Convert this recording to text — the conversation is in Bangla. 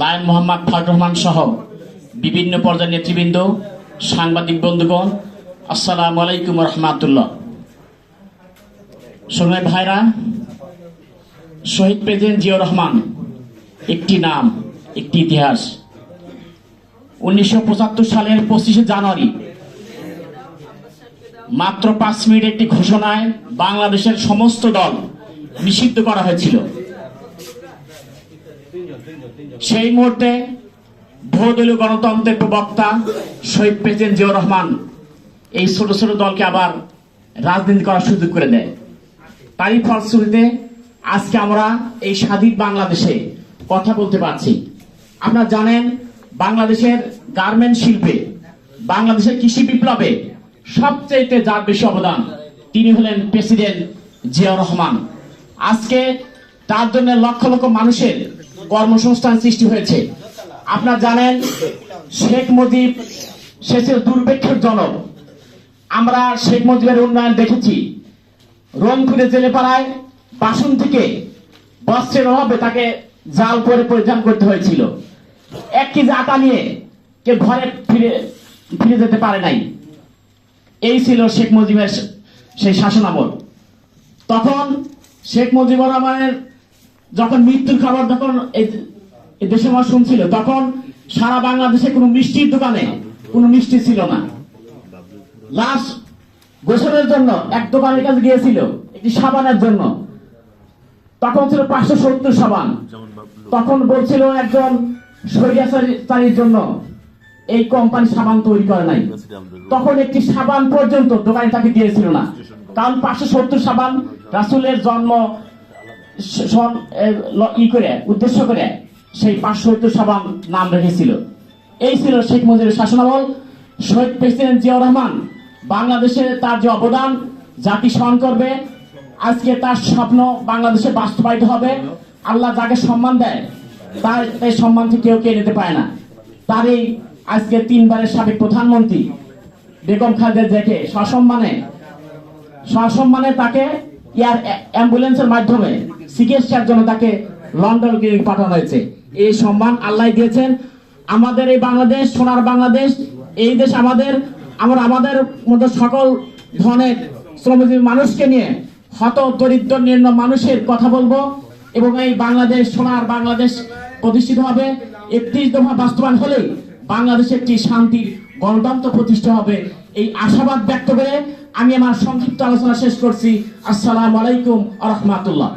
লায়ন মোহাম্মদ ফারুক রহমান সহ বিভিন্ন পর্যায়ের নেতৃবৃন্দ, সাংবাদিক বন্ধুগণ, আসসালামু আলাইকুম রহমাতুল্লাহ। সোনাই ভাইরা, শহীদ প্রেসিডেন্ট জিয়াউর রহমান, একটি নাম, একটি ইতিহাস। উনিশশো পঁচাত্তর সালের পঁচিশে জানুয়ারি, মাত্র পাঁচ মিনিট একটি ঘোষণায় বাংলাদেশের সমস্ত দল নিষিদ্ধ করা হয়েছিল। সেই মুহূর্তে বহুদলীয় গণতন্ত্রের প্রবক্তা শহীদ প্রেসিডেন্ট জিয়াউর রহমান এই ছোট ছোট দলকে আবার রাজনীতি করার সুযোগ করে দেয়। তারই ফলশ্রুতিতে আজকে আমরা এই স্বাধীন বাংলাদেশে কথা বলতে পারছি। আপনারা জানেন, বাংলাদেশের গার্মেন্ট শিল্পে, বাংলাদেশের কৃষি বিপ্লবে সবচেয়ে যার বেশি অবদান তিনি হলেন প্রেসিডেন্ট জিয়াউর রহমান। আজকে তার জন্য লক্ষ লক্ষ মানুষের কর্মসংস্থান সৃষ্টি হয়েছে। আপনারা জানেন, শেখ মুজিব ছিল দুর্ভিক্ষের জনক। আমরা শেখ মুজিবের উন্নয়ন দেখেছি। রংপুরে জেলে পাড়ায় বাসন থেকে বস্ত্রের অভাবে তাকে জাল করে পরিধান করতে হয়েছিল। এক কেজি আটা নিয়ে কে ঘরে ফিরে ফিরে যেতে পারে নাই। এই ছিল শেখ মুজিবের সেই শাসনামল। তখন শেখ মুজিবুর রহমানের যখন মৃত্যুর খবর যখন এই মানুষ শুনছিল, তখন সারা বাংলাদেশে কোনো মিষ্টির দোকানে কোনো মিষ্টি ছিল না। লাশ গোসলের জন্য এক দোকানের কাছে গিয়েছিল, একটি সাবানের জন্য। তখন ছিল পাঁচশো সত্তর সাবান। তখন বলছিল একজন স্বৈরাচারীর জন্য, এই কোম্পানি সাবান তৈরি করে নাই। তখন একটি সাবান পর্যন্ত দোকানে তাকে দিয়েছিল না। কারণ পাঁচশো সত্তর সাবান রাসুলের জন্ম ই করে, উদ্দেশ্য করে সেই পাঁচশো সত্তর নাম রেখেছিল। এই ছিল শেখ মুজিবের শাসনামল। শহীদ প্রেসিডেন্ট জিয়াউর রহমান বাংলাদেশে তার যে অবদান, জাতি স্মরণ করবে। আজকে তার স্বপ্ন বাংলাদেশে বাস্তবায়িত হবে। আল্লাহ যাকে সম্মান দেয়, তার এই সম্মান থেকে কেউ কে নিতে পারে না। তার এই আজকে তিনবারের সাবেক প্রধানমন্ত্রী বেগম খালেদা জিয়াকে সসম্মানে সসম্মানে তাকে এয়ার অ্যাম্বুলেন্সের মাধ্যমে চিকিৎসার জন্য তাকে লন্ডন ক্লিনিক পাঠানো হয়েছে। এই সম্মান আল্লাহ দিয়েছেন। আমাদের এই বাংলাদেশ, সোনার বাংলাদেশ, এই দেশ আমাদের, আমরা আমাদের মতো সকল ধরনের শ্রমজীবী মানুষকে নিয়ে হত দরিদ্র নিম্ন মানুষের কথা বলব এবং এই বাংলাদেশ, সোনার বাংলাদেশ প্রতিষ্ঠিত হবে। একত্রিশ দফা বাস্তবায়ন হলেই বাংলাদেশে একটি শান্তির গণতন্ত্র প্রতিষ্ঠা হবে। এই আশাবাদ ব্যক্ত করে আমি আমার সংক্ষিপ্ত আলোচনা শেষ করছি। আসসালামু আলাইকুম আ রহমাতুল্লাহ।